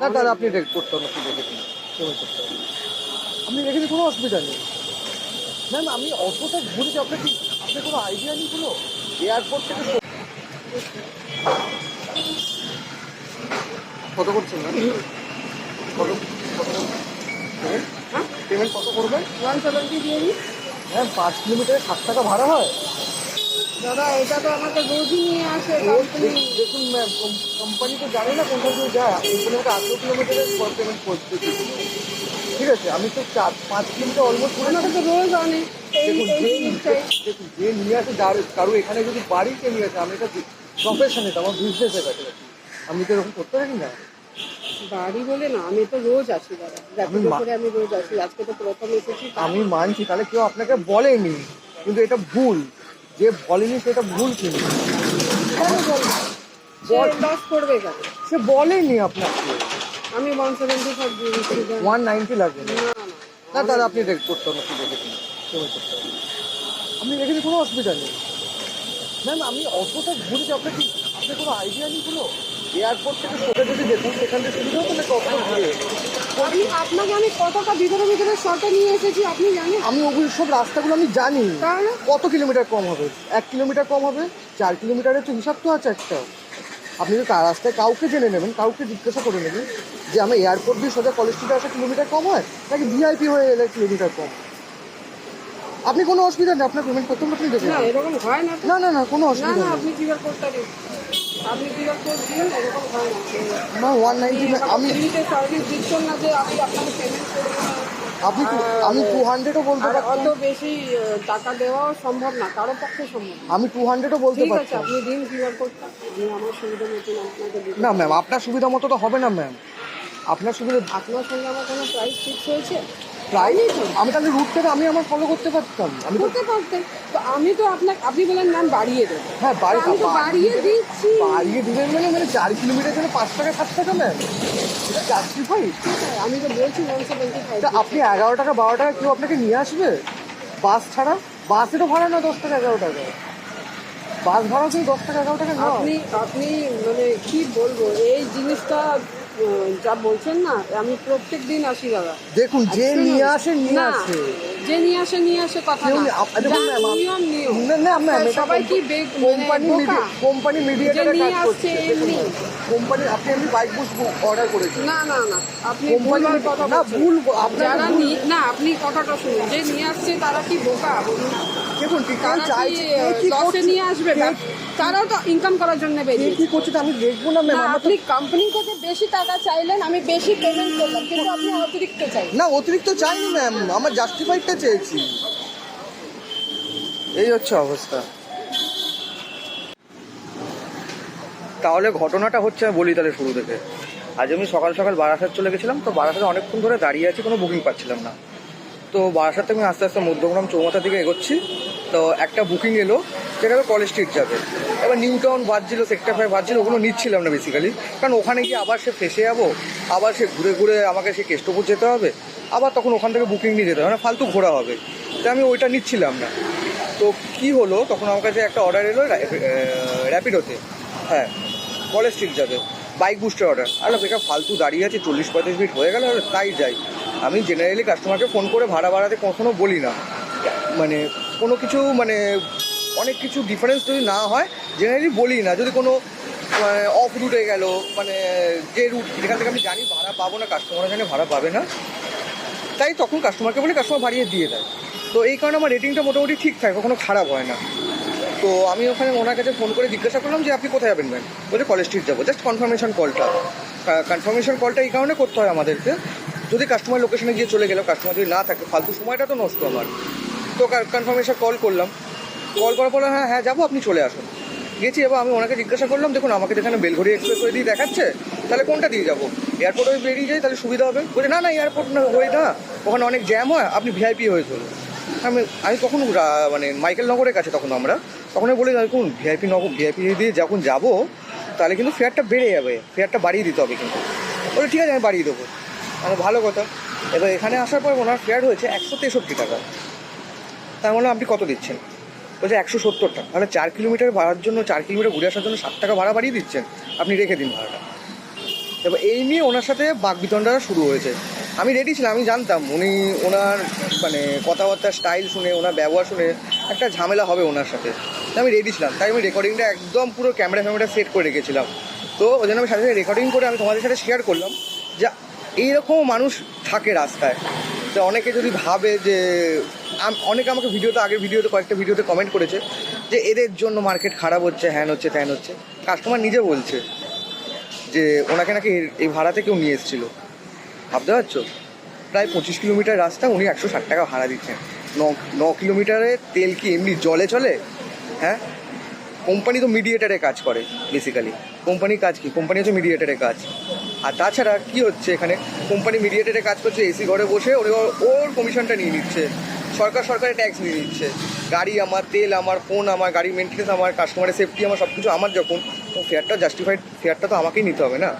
না দাদা আপনি রেট করতে হবে আপনি রেখে দিন করতে হবে? আপনি রেখে দিন কোনো অসুবিধা নেই। ম্যাম আমি অতটা ঘুরেছি আপনার কি আপনার কোনো আইডিয়া নেই কোনো? এয়ারপোর্ট থেকে কত করছেন ম্যাম? কত কত পেমেন্ট হ্যাঁ? কত করবেন? ওয়ান সেভেন্টি দিয়ে দিই। ম্যাম পাঁচ কিলোমিটারে ষাট টাকা ভাড়া হয়। দাদা এটা তো আমাকে রোজই নিয়ে আসে দেখুন- ম্যাম কোম্পানি তো জানে না কোনটা দিয়ে যায়। এখানে আমাকে আঠেরো কিলোমিটারের পেমেন্ট করতে ঠিক আছে আমি তো চার পাঁচ কিলোমিটার অলমোস্ট ঘুরে আমাকে তো রোজ এই দেখুন যে নিয়ে আসে কারও এখানে যদি বাড়িতে নিয়ে আসে আমি এটা প্রফেশন এটা আমার বিজনেসের কাছে আমি তো এরকম করতে পারি না। বাড়ি বলে না আমি তো রোজ আসি দাদা। করে আমি রোজ আসি আজকে তো প্রথম এসেছি আমি মানছি তাহলে কেউ আপনাকে বলেনি। কিন্তু এটা ভুল। যে বলেনি সেটা ভুল বল- লস করবে কেন? সে বলেনি আপনাকে। আমি ওয়ান সেভেন্টি ফাইভ দিয়ে ওয়ান নাইনটি লাগবে। না দাদা আপনি রেট করতে হবে আপনি হবে আপনি দিন কোনো অসুবিধা নেই। ম্যাম আমি অতটা ঘুরেছি আপনার কি আপনার কোনো আইডিয়া নেই কোনো? এয়ারপোর্ট থেকে সোজা যদি যেতাম সেখান থেকে সুবিধা হতো না কতটা ঘুরে আপনি আপনাকে আমি কতটা ভিতরে ভিতরে শর্টে নিয়ে এসেছি আপনি জানেন? আমি ওগুলো সব রাস্তাগুলো আমি জানি। তাহলে কত কিলোমিটার কম হবে? এক কিলোমিটার কম হবে? চার কিলোমিটারের তো হিসাব তো আছে একটা। আপনি তো তার রাস্তায় কাউকে জেনে নেবেন কাউকে জিজ্ঞাসা করে নেবেন যে আমার এয়ারপোর্ট দিয়ে সোজা কলেজ স্ট্রিটে আসা কিলোমিটার কম হয়? নাকি ভিআইপি হয়ে এলে কিলোমিটার কম? আপনি কোনো অসুবিধা নেই আপনার পেমেন্ট করতে আপনি দেখে না এরকম হয় না না না না কোনো অসুবিধা না আপনি কিউআর কোডটা দিন। আপনি কিউআর কোড দিন এরকম হয় না। না ওয়ান নাইনটি আমি ফ্রিতে সার্ভিস দিচ্ছেন না যে আমি আপনাকে পেমেন্ট করব আপনি আমি টু হান্ড্রেডও বলতে আর পারতাম। অত বেশি টাকা দেওয়া সম্ভব না কারও পক্ষে সম্ভব আমি টু হান্ড্রেডও বলতে ঠিক আছে আপনি দিন কিউআর কোডটা আমি আমার সুবিধা মতন আপনাকে না ম্যাম আপনার সুবিধা মতো তো হবে না ম্যাম আপনার সুবিধা আপনার সঙ্গে আমার কোনো প্রাইস ফিক্স হয়েছে? প্রায় আমি তাহলে রুট থেকে আমি আমার ফলো করতে পারতাম আমি তো করতে পারতেন। তো আমি তো আপনাকে আপনি বলেন ম্যাম বাড়িয়ে দেবো। হ্যাঁ বাড়ি আমি তো বাড়িয়ে দিচ্ছি। বাড়িয়ে দিবেন মানে মানে চার কিলোমিটার জন্য পাঁচ টাকা সাত টাকা ম্যাম। এটা জাস্টিফাই আমি তো বলছি ওয়ান সেভেন্টি ফাইভ আপনি এগারো টাকা বারো টাকা কেউ আপনাকে নিয়ে আসবে? বাস ছাড়া? বাসেরও ভাড়া না দশ টাকা এগারো টাকা। বাস ভাড়া কিন্তু দশ টাকা এগারো টাকা আপনি আপনি মানে কি বলব এই জিনিসটা যা বলছেন না আমি প্রত্যেক দিন আসি দাদা। দেখুন যে নিয়ে আসে নিয়ে না, আসে। যে নিয়ে আসে নিয়ে আসে কথা না। নিয়ম নিয়ম না না সবাই কি মানে কোম্পানি বোকা? কোম্পানি মিডিয়া যে নিয়ে আসছে এমনি। কোম্পানি আপনি এমনি বাইক বুক অর্ডার করেছেন না না না আপনি কোম্পানি কথা না ভুল আপনার ভুল। নি- আপনি কথাটা শুনুন। যে নিয়ে আসছে তারা কি বোকা? বলুন দেখুন তারা চাইছে কে লসে নিয়ে আসবে? তারাও তো ইনকাম করার জন্য কে বেরিয়েছে কি করছে তা আমি দেখব না ম্যাম আপনি কোম্পানি থেকে বেশি টাকা চাইলেন আমি বেশি পেমেন্ট করলাম কিন্তু আপনি অতিরিক্ত চাই না অতিরিক্ত চাইনি ম্যাম আমার জাস্টিফাইডটা চেয়েছি এই হচ্ছে অবস্থা। তাহলে ঘটনাটা হচ্ছে আমি বলি তাহলে শুরু থেকে। আজ আমি সকাল সকাল বারাসাত চলে গেছিলাম, তো বারাসাতে অনেকক্ষণ ধরে দাঁড়িয়ে আছি, কোনো বুকিং পাচ্ছিলাম না। তো বারাসাত থেকে আমি আস্তে আস্তে মধ্যগ্রাম চৌমাথা দিকে এগোচ্ছি, তো একটা বুকিং এলো, সেটা কলেজ স্ট্রিট যাবে। এবার নিউ টাউন বাজছিল সেক্টর ফাইভ বাজছিল, ওগুলো নিচ্ছিলাম না বেসিক্যালি কারণ ওখানে গিয়ে আবার সে ফেসে যাব, আবার সে ঘুরে ঘুরে আমাকে সে কেষ্টপুর যেতে হবে, আবার তখন ওখান থেকে বুকিং নিয়ে যেতে হবে মানে ফালতু ঘোরা হবে। তাই আমি ওইটা নিচ্ছিলাম না। তো কি হলো, তখন আমার কাছে একটা অর্ডার এলো র্যাপিডোতে হ্যাঁ কলেজ স্ট্রিট যাবে। বাইক বুস্টার অর্ডার আরে বেকার ফালতু দাঁড়িয়ে আছে, চল্লিশ পঁয়ত্রিশ মিনিট হয়ে গেল, আর তাই যাই। আমি জেনারেলি কাস্টমারকে ফোন করে ভাড়া বাড়াতে কখনো বলি না। মানে কোনো কিছু মানে অনেক কিছু ডিফারেন্স যদি না হয় জেনারেলি বলি না। যদি কোনো অফ রুটে গেল মানে যে রুট যেখান থেকে আমি জানি ভাড়া পাবো না কাস্টমার এখানে ভাড়া পাবে না, তাই তখন কাস্টমারকে বলি কাস্টমার বাড়িয়ে দিয়ে দেয়। তো এই কারণে আমার রেটিংটা মোটামুটি ঠিক থাকে, কখনো খারাপ হয় না। তো আমি ওখানে ওনার কাছে ফোন করে জিজ্ঞাসা করলাম যে, আপনি কোথায় যাবেন, ম্যাম? বলছে কলেজ স্ট্রিট যাব। জাস্ট কনফার্মেশন কলটা কনফার্মেশন কলটা এই কারণে করতে হয় আমাদেরকে। যদি কাস্টমার লোকেশনে গিয়ে চলে গেলাম কাস্টমার যদি না থাকে, ফালতু সময়টা তো নষ্ট আমার। তো কনফার্মেশন কল করলাম। কল করার পরে হ্যাঁ হ্যাঁ যাব, আপনি চলে আসুন। গেছি, এবার আমি ওনাকে জিজ্ঞাসা করলাম, দেখুন, আমাকে যেখানে বেলঘড়ি এক্সপ্রেস হয়ে দিয়ে দেখাচ্ছে, তাহলে কোনটা দিয়ে যাব? এয়ারপোর্টে বেরিয়ে যাই, তাহলে সুবিধা হবে? বলছে, না না এয়ারপোর্ট না, হয়ে না। ওখানে অনেক জ্যাম হয়, আপনি ভিআইপি হয়ে চলুন। আমি আমি তখন মানে মাইকেল নগরের কাছে তখন আমরা তখন বলি দেখুন ভিআইপি নগর ভিআইপি দিয়ে যখন যাব, তাহলে কিন্তু ফেয়ারটা বেড়ে যাবে ফেয়ারটা বাড়িয়ে দিতে হবে কিন্তু। বলে, ঠিক আছে, আমি বাড়িয়ে দেবো। মানে ভালো কথা। এবার এখানে আসার পর ওনার ফেয়ার হয়েছে একশো তেষট্টি টাকা। তার মানে আপনি কত দিচ্ছেন? বলছে, একশো সত্তর টাকা। তাহলে চার কিলোমিটার ভাড়ার জন্য, চার কিলোমিটার ঘুরে আসার জন্য ষাট টাকা ভাড়া বাড়িয়ে দিচ্ছেন, আপনি রেখে দিন ভাড়াটা। এবার এই নিয়ে ওনার সাথে বাঘ বাকবিতণ্ডা শুরু হয়েছে। আমি রেডি ছিলাম, আমি জানতাম। উনি ওনার মানে কথাবার্তার স্টাইল শুনে, ওনার ব্যবহার শুনে একটা ঝামেলা হবে ওনার সাথে। আমি রেডি ছিলাম। তাই আমি রেকর্ডিংটা একদম পুরো ক্যামেরা ফ্যামেরা সেট করে রেখেছিলাম। তো ওই জন্য আমি সাথে সাথে রেকর্ডিং করে আমি তোমাদের সাথে শেয়ার করলাম যে এইরকম মানুষ থাকে রাস্তায়। তো অনেকে যদি ভাবে যে অনেকে আমাকে ভিডিওতে আগের ভিডিওতে কয়েকটা ভিডিওতে কমেন্ট করেছে যে এদের জন্য মার্কেট খারাপ হচ্ছে, হ্যান হচ্ছে, ত্যান হচ্ছে। কাস্টমার নিজে বলছে যে ওনাকে নাকি এই ভাড়াতে কেউ নিয়ে এসেছিল। ভাবতে পারছ? প্রায় পঁচিশ কিলোমিটার রাস্তা উনি একশো ষাট টাকা ভাড়া দিচ্ছেন। ন ন কিলোমিটারে তেল কি এমনি জলে চলে? হ্যাঁ? কোম্পানি তো মিডিয়েটারে কাজ করে বেসিক্যালি কোম্পানির কাজ কি? কোম্পানি হচ্ছে মিডিয়েটারে কাজ। আর তাছাড়া কি হচ্ছে এখানে? কোম্পানি মিডিয়েটারে কাজ করছে এসি ঘরে বসে ওর ওর কমিশনটা নিয়ে নিচ্ছে। সরকার সরকারের ট্যাক্স নিয়ে নিচ্ছে। গাড়ি আমার, তেল আমার ফোন আমার গাড়ি মেনটেন্স আমার কাস্টমারের সেফটি আমার সব কিছু আমার যখন। ফেয়ারটা জাস্টিফাইড ফেয়ারটা তো আমাকেই নিতে হবে না?